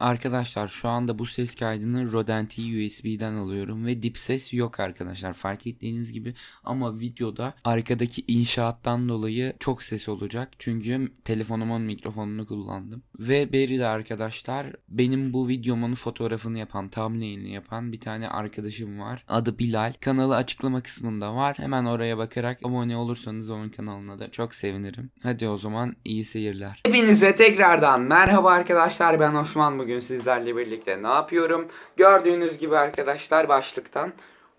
Arkadaşlar şu anda bu ses kaydını Rodent USB'den alıyorum ve dip ses yok arkadaşlar fark ettiğiniz gibi. Ama videoda arkadaki inşaattan dolayı çok ses olacak çünkü telefonumun mikrofonunu kullandım. Ve beri de arkadaşlar benim bu videomun fotoğrafını yapan thumbnail'ini yapan bir tane arkadaşım var. Adı Bilal. Kanalı açıklama kısmında var. Hemen oraya bakarak abone olursanız onun kanalına da çok sevinirim. Hadi o zaman iyi seyirler. Hepinize tekrardan merhaba arkadaşlar ben Osman. Bugün sizlerle birlikte ne yapıyorum? Gördüğünüz gibi arkadaşlar başlıktan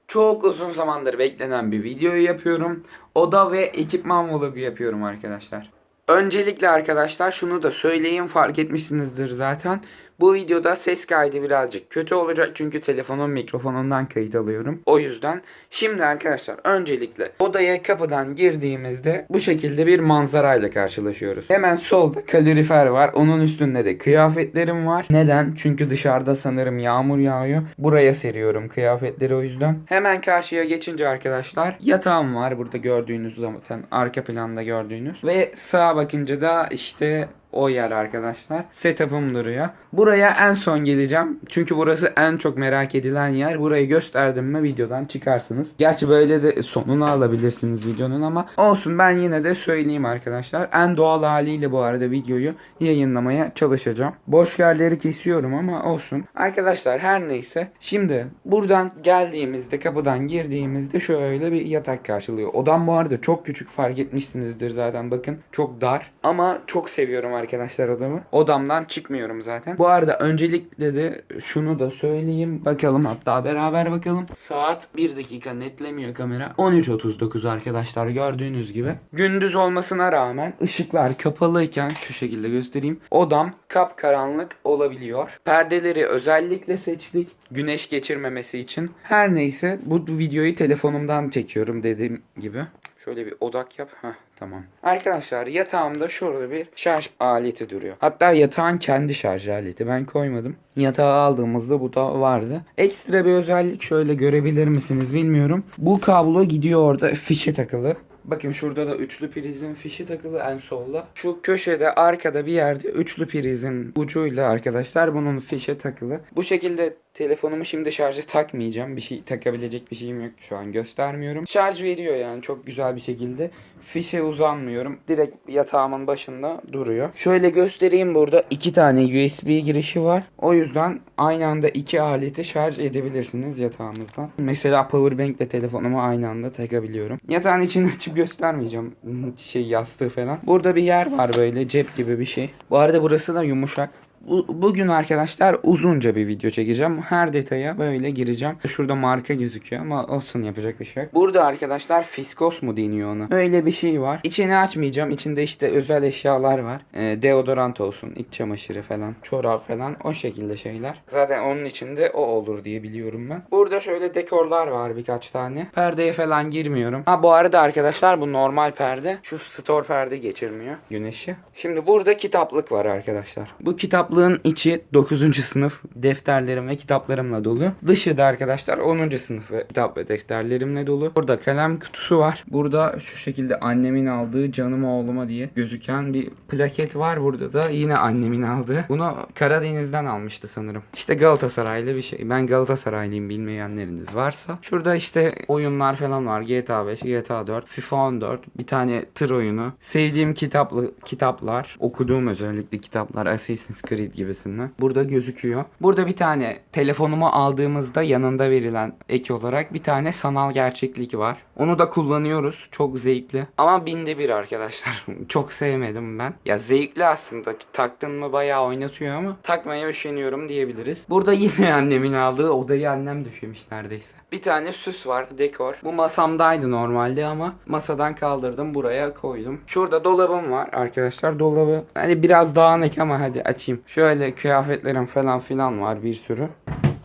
çok uzun zamandır beklenen bir videoyu yapıyorum. Oda ve ekipman vlogu yapıyorum arkadaşlar. Öncelikle arkadaşlar şunu da söyleyeyim fark etmişsinizdir zaten. Bu videoda ses kaydı birazcık kötü olacak çünkü telefonun mikrofonundan kayıt alıyorum. O yüzden şimdi arkadaşlar öncelikle odaya kapıdan girdiğimizde bu şekilde bir manzarayla karşılaşıyoruz. Hemen solda kalorifer var. Onun üstünde de kıyafetlerim var. Neden? Çünkü dışarıda sanırım yağmur yağıyor. Buraya seriyorum kıyafetleri o yüzden. Hemen karşıya geçince arkadaşlar yatağım var. Burada gördüğünüz zaten arka planda gördüğünüz. Ve sağa bakınca da işte o yer arkadaşlar. Setup'ım duruyor. Buraya en son geleceğim. Çünkü burası en çok merak edilen yer. Burayı gösterdim mi videodan çıkarsınız. Gerçi böyle de sonunu alabilirsiniz videonun ama olsun ben yine de söyleyeyim arkadaşlar. En doğal haliyle bu arada videoyu yayınlamaya çalışacağım. Boş yerleri kesiyorum ama olsun. Arkadaşlar her neyse. Şimdi buradan geldiğimizde kapıdan girdiğimizde şöyle bir yatak karşılıyor. Odam bu arada çok küçük fark etmişsinizdir zaten bakın. Çok dar ama çok seviyorum arkadaşlar odamı. Odamdan çıkmıyorum zaten. Bu arada öncelikle de şunu da söyleyeyim. Bakalım hatta beraber bakalım. Saat 1 dakika netlemiyor kamera. 13.39 arkadaşlar gördüğünüz gibi. Gündüz olmasına rağmen ışıklar kapalıyken şu şekilde göstereyim. Odam kapkaranlık olabiliyor. Perdeleri özellikle seçtik. Güneş geçirmemesi için. Her neyse bu videoyu telefonumdan çekiyorum dediğim gibi. Şöyle bir odak yap. Heh, tamam. Arkadaşlar yatağımda şurada bir şarj aleti duruyor. Hatta yatağın kendi şarj aleti. Ben koymadım. Yatağı aldığımızda bu da vardı. Ekstra bir özellik şöyle görebilir misiniz bilmiyorum. Bu kablo gidiyor orada fişe takılı. Bakın şurada da üçlü prizin fişi takılı en solda. Şu köşede arkada bir yerde üçlü prizin ucuyla arkadaşlar bunun fişe takılı. Bu şekilde telefonumu şimdi şarja takmayacağım. Bir şey takabilecek bir şeyim yok şu an göstermiyorum. Şarj veriyor yani çok güzel bir şekilde. Fişe uzanmıyorum. Direkt yatağımın başında duruyor. Şöyle göstereyim burada iki tane USB girişi var. O yüzden aynı anda iki aleti şarj edebilirsiniz yatağınızdan. Mesela powerbank ile telefonumu aynı anda takabiliyorum. Yatağın içini açıp göstermeyeceğim. Şey yastığı falan. Burada bir yer var böyle cep gibi bir şey. Bu arada burası da yumuşak. Bu, bugün arkadaşlar uzunca bir video çekeceğim. Her detaya böyle gireceğim. Şurada marka gözüküyor ama olsun yapacak bir şey yok. Burada arkadaşlar fiskos mu deniyor ona? Öyle bir şey var. İçini açmayacağım. İçinde işte özel eşyalar var. Ee, deodorant olsun, iç çamaşırı falan, çorap falan o şekilde şeyler. Zaten onun içinde o olur diye biliyorum ben. Burada şöyle dekorlar var birkaç tane. Perdeye falan girmiyorum. Ha bu arada arkadaşlar bu normal perde. Şu store perde geçirmiyor güneşi. Şimdi burada kitaplık var arkadaşlar. Bu kitaplığın içi 9. sınıf defterlerim ve kitaplarımla dolu. Dışı da arkadaşlar 10. sınıf ve kitap ve defterlerimle dolu. Burada kalem kutusu var. Burada şu şekilde annemin aldığı canım oğluma diye gözüken bir plaket var. Burada da yine annemin aldığı. Bunu Karadeniz'den almıştı sanırım. İşte Galatasaraylı bir şey. Ben Galatasaraylıyım bilmeyenleriniz varsa. Şurada işte oyunlar falan var. GTA 5, GTA 4, FIFA 14, bir tane tır oyunu. Sevdiğim kitaplı kitaplar, okuduğum özellikle kitaplar Assassin's Creed gibisinden. Burada gözüküyor. Burada bir tane telefonumu aldığımızda yanında verilen ek olarak bir tane sanal gerçeklik var. Onu da kullanıyoruz. Çok zevkli. Ama binde bir arkadaşlar. Çok sevmedim ben. Ya zevkli aslında. Taktın mı bayağı oynatıyor ama takmaya üşeniyorum diyebiliriz. Burada yine annemin aldığı odayı annem döşemiş neredeyse. Bir tane süs var. Dekor. Bu masamdaydı normalde ama masadan kaldırdım. Buraya koydum. Şurada dolabım var arkadaşlar. Dolabı hani biraz dağınık ama hadi açayım. Şöyle kıyafetlerim falan filan var bir sürü.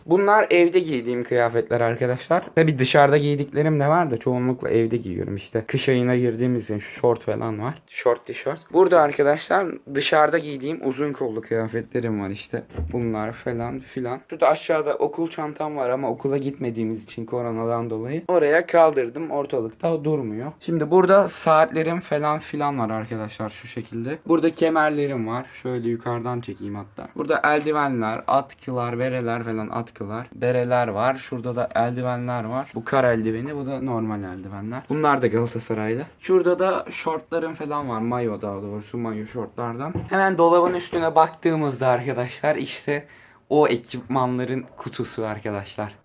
Bunlar evde giydiğim kıyafetler arkadaşlar. Tabi dışarıda giydiklerim de var da çoğunlukla evde giyiyorum işte. Kış ayına girdiğimiz için şort falan var. Şort tişört. Burada arkadaşlar dışarıda giydiğim uzun kollu kıyafetlerim var işte. Bunlar falan filan. Şurada aşağıda okul çantam var ama okula gitmediğimiz için koronadan dolayı. Oraya kaldırdım. Ortalıkta durmuyor. Şimdi burada saatlerim falan filan var arkadaşlar şu şekilde. Burada kemerlerim var. Şöyle yukarıdan çekeyim hatta. Burada eldivenler, atkılar, bereler falan atkılar. Bereler var. Şurada da eldivenler var. Bu kar eldiveni, bu da normal eldivenler. Bunlar da Galatasaraylı. Şurada da şortlarım falan var. Mayo daha doğrusu mayo şortlardan. Hemen dolabın üstüne baktığımızda arkadaşlar işte o ekipmanların kutusu arkadaşlar.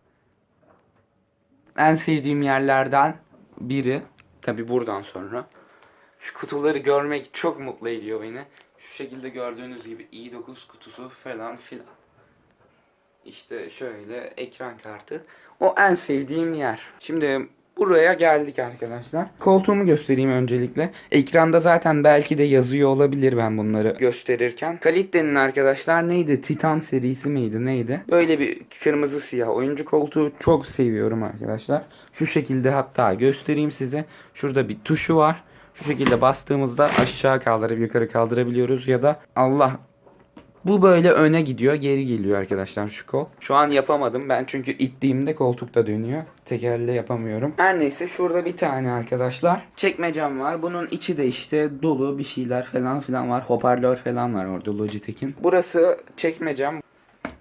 En sevdiğim yerlerden biri. Tabi buradan sonra. Şu kutuları görmek çok mutlu ediyor beni. Şu şekilde gördüğünüz gibi i9 kutusu falan filan. İşte şöyle ekran kartı. O en sevdiğim yer. Şimdi buraya geldik arkadaşlar. Koltuğumu göstereyim öncelikle. Ekranda zaten belki de yazıyor olabilir ben bunları gösterirken. Kalite'nin arkadaşlar neydi? Titan serisi miydi neydi? Böyle bir kırmızı siyah oyuncu koltuğu çok seviyorum arkadaşlar. Şu şekilde hatta göstereyim size. Şurada bir tuşu var. Şu şekilde bastığımızda aşağı kaldırıp yukarı kaldırabiliyoruz ya da Allah bu böyle öne gidiyor, geri geliyor arkadaşlar şu kol. Şu an yapamadım ben çünkü ittiğimde koltukta dönüyor. Tekerle yapamıyorum. Her neyse şurada bir tane arkadaşlar. Çekmecem var. Bunun içi de işte dolu bir şeyler falan filan var. Hoparlör falan var orada Logitech'in. Burası çekmecem.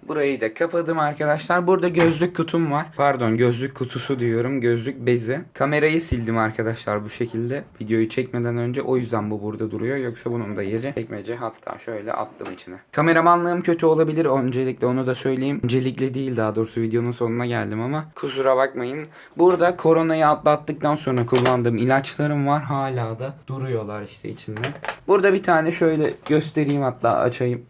Burayı da kapadım arkadaşlar. Burada gözlük kutum var. Pardon gözlük kutusu diyorum. Gözlük bezi. Kamerayı sildim arkadaşlar bu şekilde. Videoyu çekmeden önce o yüzden bu burada duruyor. Yoksa bunun da yeri çekmece. Hatta şöyle attım içine. Kameramanlığım kötü olabilir. Öncelikle onu da söyleyeyim. Öncelikle değil daha doğrusu videonun sonuna geldim ama kusura bakmayın. Burada koronayı atlattıktan sonra kullandığım ilaçlarım var. Hala da duruyorlar işte içinde. Burada bir tane şöyle göstereyim hatta açayım.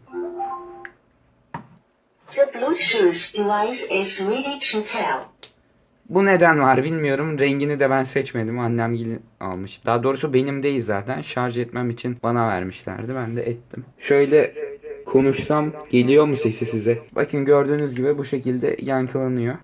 Bu neden var bilmiyorum. Rengini de ben seçmedim. Annem almış. Daha doğrusu benim değil zaten. Şarj etmem için bana vermişlerdi. Ben de ettim. Şöyle konuşsam geliyor mu sesi size? Bakın gördüğünüz gibi bu şekilde yankılanıyor.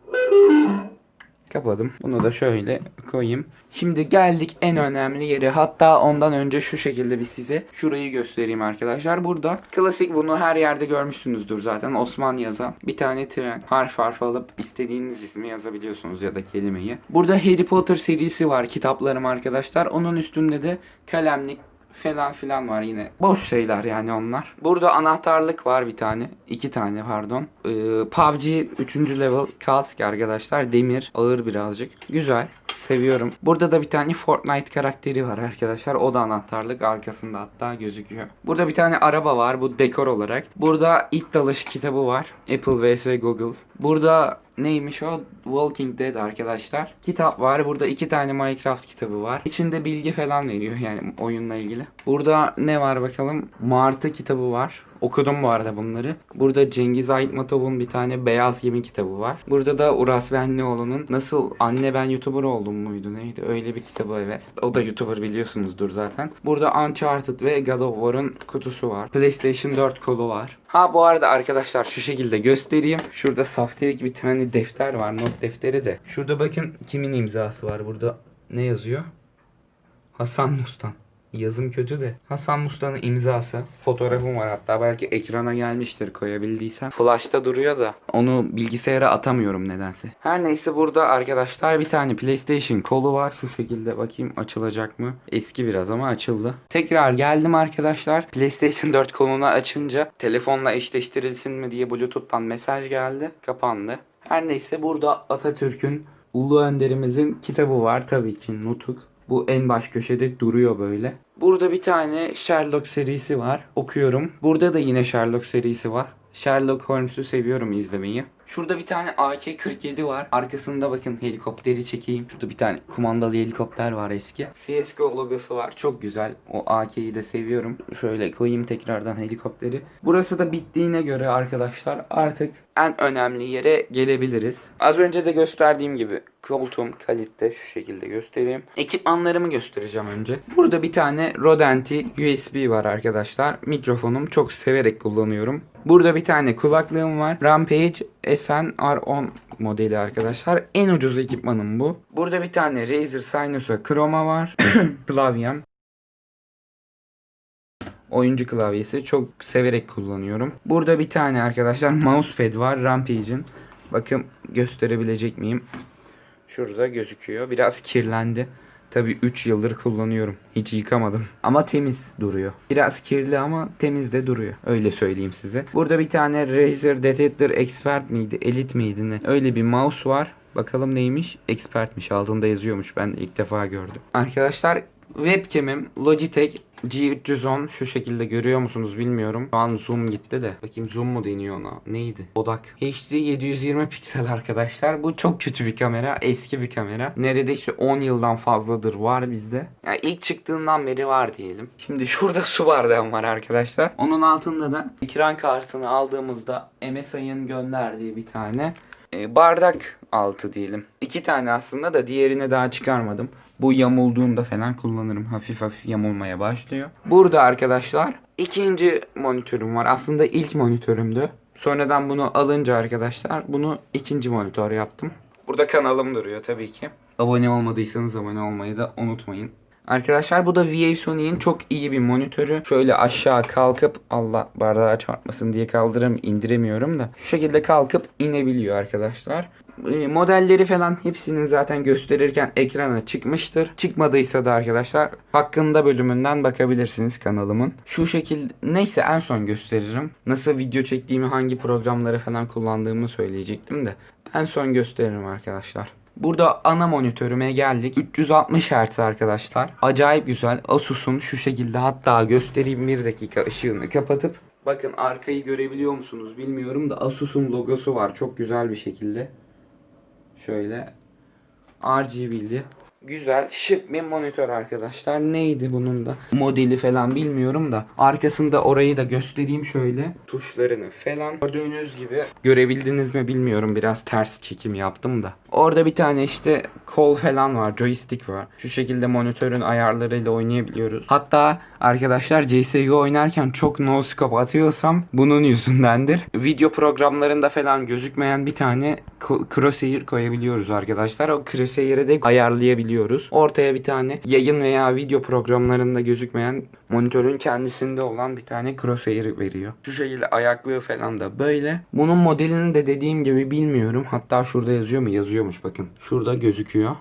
Kapadım. Bunu da şöyle koyayım. Şimdi geldik en önemli yere. Hatta ondan önce şu şekilde bir size şurayı göstereyim arkadaşlar. Burada klasik bunu her yerde görmüşsünüzdür zaten. Osman yazan bir tane tren. Harf harf alıp istediğiniz ismi yazabiliyorsunuz ya da kelimeyi. Burada Harry Potter serisi var kitaplarım arkadaşlar. Onun üstünde de kalemlik falan filan var yine. Boş şeyler yani onlar. Burada anahtarlık var bir tane. iki tane pardon. Ee, PUBG 3. level kask arkadaşlar. Demir. Ağır birazcık. Güzel. Seviyorum. Burada da bir tane Fortnite karakteri var arkadaşlar. O da anahtarlık. Arkasında hatta gözüküyor. Burada bir tane araba var. Bu dekor olarak. Burada ilk dalış kitabı var. Apple vs Google. Burada neymiş o? Walking Dead arkadaşlar. Kitap var. Burada iki tane Minecraft kitabı var. İçinde bilgi falan veriyor yani oyunla ilgili. Burada ne var bakalım? Martı kitabı var. Okudum bu arada bunları. Burada Cengiz Aytmatov'un bir tane Beyaz Gemi kitabı var. Burada da Uras Benlioğlu'nun Nasıl Anne Ben YouTuber Oldum muydu neydi? Öyle bir kitabı evet. O da YouTuber biliyorsunuzdur zaten. Burada Uncharted ve God of War'ın kutusu var. PlayStation 4 kolu var. Ha bu arada arkadaşlar şu şekilde göstereyim. Şurada saftirik bir tane defter var. Not defteri de. Şurada bakın kimin imzası var. Burada ne yazıyor? Hasan Mustan. Yazım kötü de. Hasan Musta'nın imzası. Fotoğrafım var hatta belki ekrana gelmiştir koyabildiysem. Flash'ta duruyor da onu bilgisayara atamıyorum nedense. Her neyse burada arkadaşlar bir tane PlayStation kolu var. Şu şekilde bakayım açılacak mı? Eski biraz ama açıldı. Tekrar geldim arkadaşlar. PlayStation 4 kolunu açınca telefonla eşleştirilsin mi diye Bluetooth'tan mesaj geldi. Kapandı. Her neyse burada Atatürk'ün Ulu Önderimizin kitabı var tabii ki Nutuk. Bu en baş köşede duruyor böyle. Burada bir tane Sherlock serisi var. Okuyorum. Burada da yine Sherlock serisi var. Sherlock Holmes'u seviyorum izlemeyi. Şurada bir tane AK-47 var. Arkasında bakın helikopteri çekeyim. Şurada bir tane kumandalı helikopter var eski. CSGO logosu var. Çok güzel. O AK'yi de seviyorum. Şöyle koyayım tekrardan helikopteri. Burası da bittiğine göre arkadaşlar artık en önemli yere gelebiliriz. Az önce de gösterdiğim gibi koltuğum kalite şu şekilde göstereyim. Ekipmanlarımı göstereceğim önce. Burada bir tane Rodenti USB var arkadaşlar. Mikrofonum çok severek kullanıyorum. Burada bir tane kulaklığım var. Rampage SN R10 modeli arkadaşlar. En ucuz ekipmanım bu. Burada bir tane Razer Synusa Chroma var. Klavyem. Oyuncu klavyesi. Çok severek kullanıyorum. Burada bir tane arkadaşlar mousepad var Rampage'in. Bakın gösterebilecek miyim? Şurada gözüküyor. Biraz kirlendi. Tabi 3 yıldır kullanıyorum. Hiç yıkamadım. Ama temiz duruyor. Biraz kirli ama temiz de duruyor. Öyle söyleyeyim size. Burada bir tane Razer Detector Expert miydi? Elite miydi ne? Öyle bir mouse var. Bakalım neymiş? Expertmiş. Altında yazıyormuş. Ben ilk defa gördüm. Arkadaşlar webcam'im Logitech G310 şu şekilde görüyor musunuz bilmiyorum. Şu an zoom gitti de. Bakayım zoom mu deniyor ona? Neydi? Odak. HD 720 piksel arkadaşlar. Bu çok kötü bir kamera. Eski bir kamera. Neredeyse 10 yıldan fazladır var bizde. Yani ilk çıktığından beri var diyelim. Şimdi şurada su bardağım var arkadaşlar. Onun altında da ekran kartını aldığımızda MSI'ın gönderdiği bir tane e, bardak altı diyelim. İki tane aslında da diğerini daha çıkarmadım. Bu yamulduğunda falan kullanırım. Hafif hafif yamulmaya başlıyor. Burada arkadaşlar ikinci monitörüm var. Aslında ilk monitörümdü. Sonradan bunu alınca arkadaşlar bunu ikinci monitör yaptım. Burada kanalım duruyor tabii ki. Abone olmadıysanız abone olmayı da unutmayın. Arkadaşlar bu da VA Sony'in çok iyi bir monitörü. Şöyle aşağı kalkıp Allah bardağı çarpmasın diye kaldırım indiremiyorum da. Şu şekilde kalkıp inebiliyor arkadaşlar. E, Modelleri falan hepsinin zaten gösterirken ekrana çıkmıştır. Çıkmadıysa da arkadaşlar hakkında bölümünden bakabilirsiniz kanalımın. Şu şekilde neyse en son gösteririm. Nasıl video çektiğimi hangi programları falan kullandığımı söyleyecektim de. En son gösteririm arkadaşlar. Burada ana monitörüme geldik. 360 Hz arkadaşlar. Acayip güzel. Asus'un şu şekilde hatta göstereyim bir dakika ışığını kapatıp. Bakın arkayı görebiliyor musunuz bilmiyorum da Asus'un logosu var çok güzel bir şekilde. Şöyle RGB'li. Güzel şık bir monitör arkadaşlar. Neydi bunun da modeli falan bilmiyorum da. Arkasında orayı da göstereyim şöyle. Tuşlarını falan. Gördüğünüz gibi görebildiniz mi bilmiyorum. Biraz ters çekim yaptım da. Orada bir tane işte kol falan var. Joystick var. Şu şekilde monitörün ayarlarıyla oynayabiliyoruz. Hatta arkadaşlar CSGO oynarken çok no scope atıyorsam bunun yüzündendir. Video programlarında falan gözükmeyen bir tane crosshair koyabiliyoruz arkadaşlar. O crosshair'ı da ayarlayabiliyoruz. Ortaya bir tane yayın veya video programlarında gözükmeyen monitörün kendisinde olan bir tane crosshair veriyor. Şu şekilde ayaklığı falan da böyle. Bunun modelini de dediğim gibi bilmiyorum. Hatta şurada yazıyor mu? Yazıyormuş bakın. Şurada gözüküyor.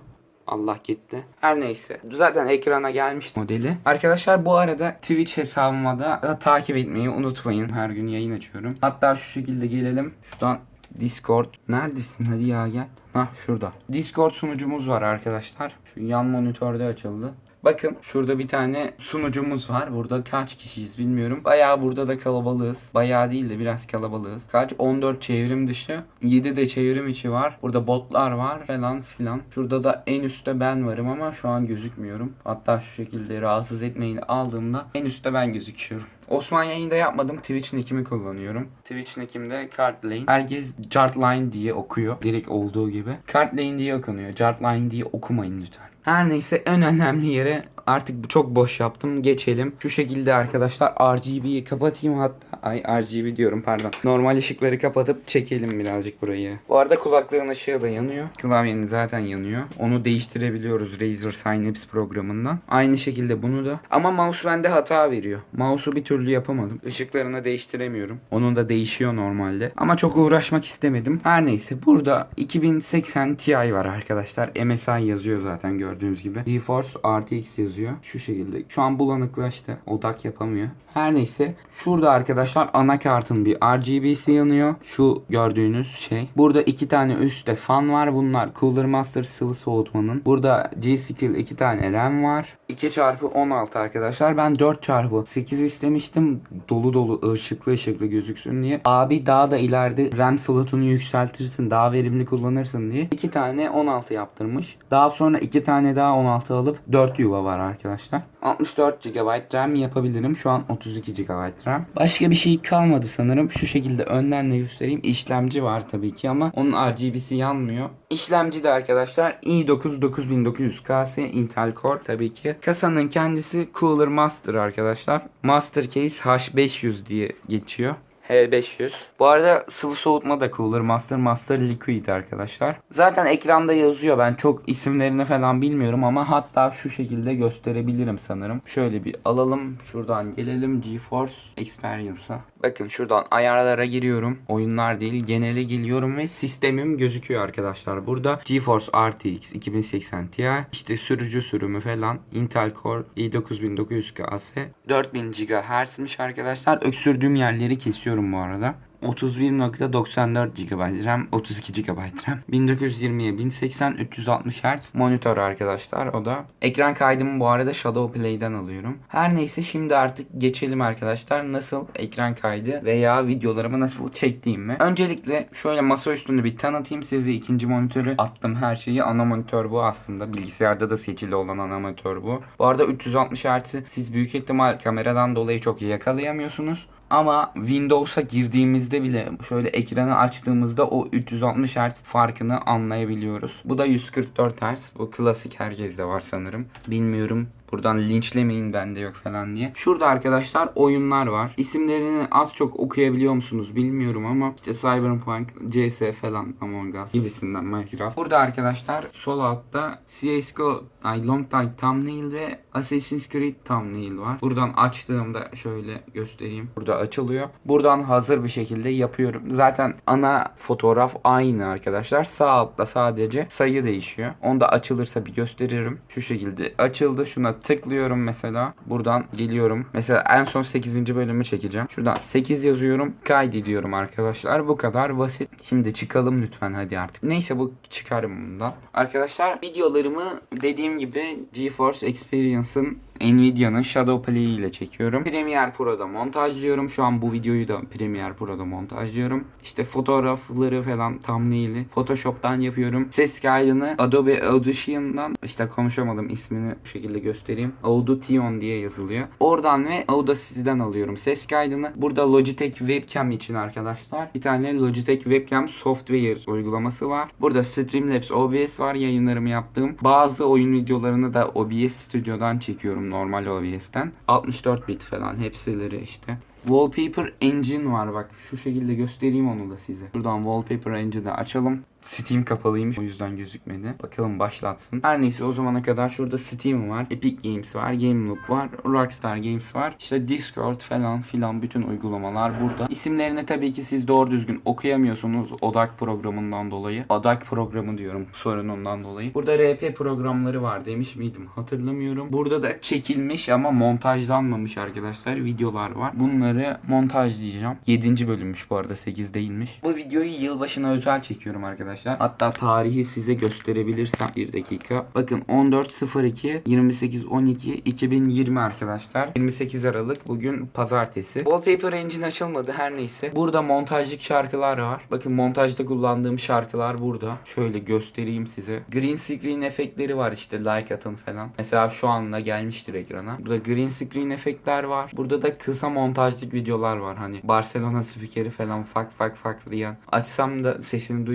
Allah gitti. Her neyse. Zaten ekrana gelmiş modeli. Arkadaşlar bu arada Twitch hesabıma da takip etmeyi unutmayın. Her gün yayın açıyorum. Hatta şu şekilde gelelim. Şuradan Discord. Neredesin? Hadi ya gel. Hah şurada. Discord sunucumuz var arkadaşlar. Yan monitörde açıldı. Bakın şurada bir tane sunucumuz var. Burada kaç kişiyiz bilmiyorum. Bayağı burada da kalabalığız. Bayağı değil de biraz kalabalığız. Kaç? 14 çevrim dışı. 7 de çevrim içi var. Burada botlar var falan filan. Şurada da en üstte ben varım ama şu an gözükmüyorum. Hatta şu şekilde rahatsız etmeyin aldığımda en üstte ben gözüküyorum. Osman yayında yapmadım. Twitch nickimi kullanıyorum. Twitch nickimde Cardlane. Herkes Jartline diye okuyor. Direkt olduğu gibi. Cardlane diye okunuyor. Jartline diye okumayın lütfen. Her neyse en önemli yere artık bu çok boş yaptım. Geçelim. Şu şekilde arkadaşlar RGB'yi kapatayım hatta. Ay RGB diyorum pardon. Normal ışıkları kapatıp çekelim birazcık burayı. Bu arada kulaklığın ışığı da yanıyor. Klavyenin zaten yanıyor. Onu değiştirebiliyoruz Razer Synapse programından. Aynı şekilde bunu da. Ama mouse bende hata veriyor. Mouse'u bir türlü yapamadım. Işıklarını değiştiremiyorum. Onun da değişiyor normalde. Ama çok uğraşmak istemedim. Her neyse burada 2080 Ti var arkadaşlar. MSI yazıyor zaten gördüğünüz gibi. GeForce RTX yazıyor. Şu şekilde. Şu an bulanıklaştı. Odak yapamıyor. Her neyse. Şurada arkadaşlar anakartın bir RGB'si yanıyor. Şu gördüğünüz şey. Burada iki tane üstte fan var. Bunlar Cooler Master sıvı soğutmanın. Burada G-Skill iki tane RAM var. 2 çarpı 16 arkadaşlar. Ben 4 çarpı 8 istemiştim. Dolu dolu ışıklı ışıklı gözüksün diye. Abi daha da ileride RAM slotunu yükseltirsin. Daha verimli kullanırsın diye. 2 tane 16 yaptırmış. Daha sonra 2 tane daha 16 alıp 4 yuva var arkadaşlar. 64 GB RAM yapabilirim. Şu an 32 GB RAM. Başka bir şey kalmadı sanırım. Şu şekilde önden de göstereyim. İşlemci var tabii ki ama onun RGB'si yanmıyor. İşlemci de arkadaşlar i9 9900KS Intel Core tabii ki. Kasanın kendisi Cooler Master arkadaşlar. Master Case H500 diye geçiyor. H500. Bu arada sıvı soğutma da Cooler Master Master Liquid arkadaşlar. Zaten ekranda yazıyor. Ben çok isimlerini falan bilmiyorum ama hatta şu şekilde gösterebilirim sanırım. Şöyle bir alalım. Şuradan gelelim GeForce Experience'a. Bakın şuradan ayarlara giriyorum. Oyunlar değil genele geliyorum ve sistemim gözüküyor arkadaşlar. Burada GeForce RTX 2080 Ti işte sürücü sürümü falan Intel Core i9900KS 4000 GHz'miş arkadaşlar. Öksürdüğüm yerleri kesiyorum bu arada. 31.94 GB RAM, 32 GB RAM. 1920'ye 1080 360 Hz monitör arkadaşlar o da. Ekran kaydımı bu arada Shadow Play'den alıyorum. Her neyse şimdi artık geçelim arkadaşlar nasıl ekran kaydı veya videolarımı nasıl çektiğimi. Öncelikle şöyle masa üstünde bir tanıtayım size ikinci monitörü attım her şeyi. Ana monitör bu aslında. Bilgisayarda da seçili olan ana monitör bu. Bu arada 360 Hz'i siz büyük ihtimal kameradan dolayı çok yakalayamıyorsunuz. Ama Windows'a girdiğimizde bile şöyle ekranı açtığımızda o 360 Hz farkını anlayabiliyoruz. Bu da 144 Hz. Bu klasik herkeste var sanırım. Bilmiyorum. Buradan linçlemeyin bende yok falan diye. Şurada arkadaşlar oyunlar var. İsimlerini az çok okuyabiliyor musunuz bilmiyorum ama işte Cyberpunk, CS falan Among Us gibisinden Minecraft. Burada arkadaşlar sol altta CSGO ay Long Time Thumbnail ve Assassin's Creed Thumbnail var. Buradan açtığımda şöyle göstereyim. Burada açılıyor. Buradan hazır bir şekilde yapıyorum. Zaten ana fotoğraf aynı arkadaşlar. Sağ altta sadece sayı değişiyor. Onu da açılırsa bir gösteririm. Şu şekilde açıldı. Şuna tıklıyorum mesela. Buradan geliyorum. Mesela en son 8. bölümü çekeceğim. Şuradan 8 yazıyorum. Kaydediyorum arkadaşlar. Bu kadar basit. Şimdi çıkalım lütfen hadi artık. Neyse bu çıkarım bundan. Arkadaşlar videolarımı dediğim gibi GeForce Experience'ın Nvidia'nın Shadow Play ile çekiyorum. Premiere Pro'da montajlıyorum. Şu an bu videoyu da Premiere Pro'da montajlıyorum. İşte fotoğrafları falan thumbnail'i Photoshop'tan yapıyorum. Ses kaydını Adobe Audition'dan işte konuşamadım ismini bu şekilde göstereyim. Audition diye yazılıyor. Oradan ve Audacity'den alıyorum ses kaydını. Burada Logitech Webcam için arkadaşlar. Bir tane Logitech Webcam Software uygulaması var. Burada Streamlabs OBS var yayınlarımı yaptığım. Bazı oyun videolarını da OBS Studio'dan çekiyorum normal OBS'ten. 64 bit falan hepsileri işte. Wallpaper Engine var bak şu şekilde göstereyim onu da size. Buradan Wallpaper Engine'i açalım. Steam kapalıymış o yüzden gözükmedi. Bakalım başlatsın. Her neyse o zamana kadar şurada Steam var. Epic Games var. Game Loop var. Rockstar Games var. İşte Discord falan filan bütün uygulamalar burada. İsimlerini tabii ki siz doğru düzgün okuyamıyorsunuz odak programından dolayı. Odak programı diyorum sorunundan dolayı. Burada RP programları var demiş miydim hatırlamıyorum. Burada da çekilmiş ama montajlanmamış arkadaşlar videolar var. Bunları montajlayacağım. 7. bölümmüş bu arada 8 değilmiş. Bu videoyu yılbaşına özel çekiyorum arkadaşlar. Hatta tarihi size gösterebilirsem bir dakika. Bakın 14.02 28.12 2020 arkadaşlar. 28 Aralık bugün pazartesi. Wallpaper Engine açılmadı her neyse. Burada montajlık şarkılar var. Bakın montajda kullandığım şarkılar burada. Şöyle göstereyim size. Green screen efektleri var işte like atın falan. Mesela şu anda gelmiştir ekrana. Burada green screen efektler var. Burada da kısa montajlık videolar var. Hani Barcelona spikeri falan fak fak fak diyen. Açsam da sesini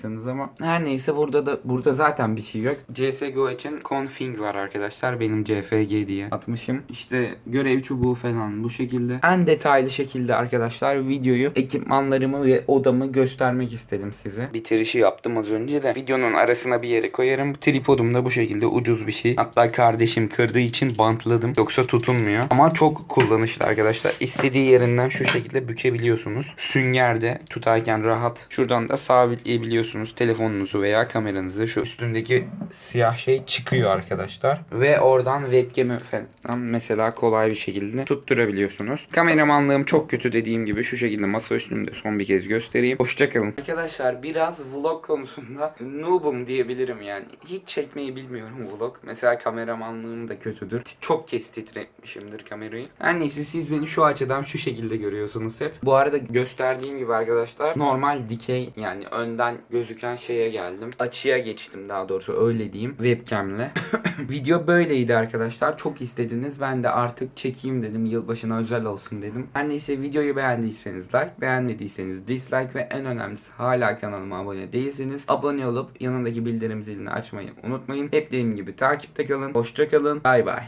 duymayacaksınız ama her neyse burada da burada zaten bir şey yok. CSGO için config var arkadaşlar. Benim CFG diye atmışım. İşte görev çubuğu falan bu şekilde. En detaylı şekilde arkadaşlar videoyu ekipmanlarımı ve odamı göstermek istedim size. Bitirişi yaptım az önce de. Videonun arasına bir yere koyarım. Tripodum da bu şekilde ucuz bir şey. Hatta kardeşim kırdığı için bantladım. Yoksa tutunmuyor. Ama çok kullanışlı arkadaşlar. İstediği yerinden şu şekilde bükebiliyorsunuz. Süngerde tutarken rahat. Şuradan da sabitleyebiliyorsunuz telefonunuzu veya kameranızı. Şu üstündeki siyah şey çıkıyor arkadaşlar. Ve oradan webcam'i falan mesela kolay bir şekilde tutturabiliyorsunuz. Kameramanlığım çok kötü dediğim gibi şu şekilde masa üstünde son bir kez göstereyim. Hoşçakalın. Arkadaşlar biraz vlog konusunda noobum diyebilirim yani. Hiç çekmeyi bilmiyorum vlog. Mesela kameramanlığım da kötüdür. Çok kez titretmişimdir kamerayı. Her neyse siz beni şu açıdan şu şekilde görüyorsunuz hep. Bu arada gösterdiğim gibi arkadaşlar normal dikey yani önden gözüken şeye geldim. Açıya geçtim daha doğrusu öyle diyeyim webcam'le. Video böyleydi arkadaşlar. Çok istediniz. Ben de artık çekeyim dedim. Yılbaşına özel olsun dedim. Her neyse videoyu beğendiyseniz like, beğenmediyseniz dislike ve en önemlisi hala kanalıma abone değilseniz abone olup yanındaki bildirim zilini açmayı unutmayın. Hep dediğim gibi takipte kalın. Hoşça kalın. Bay bay.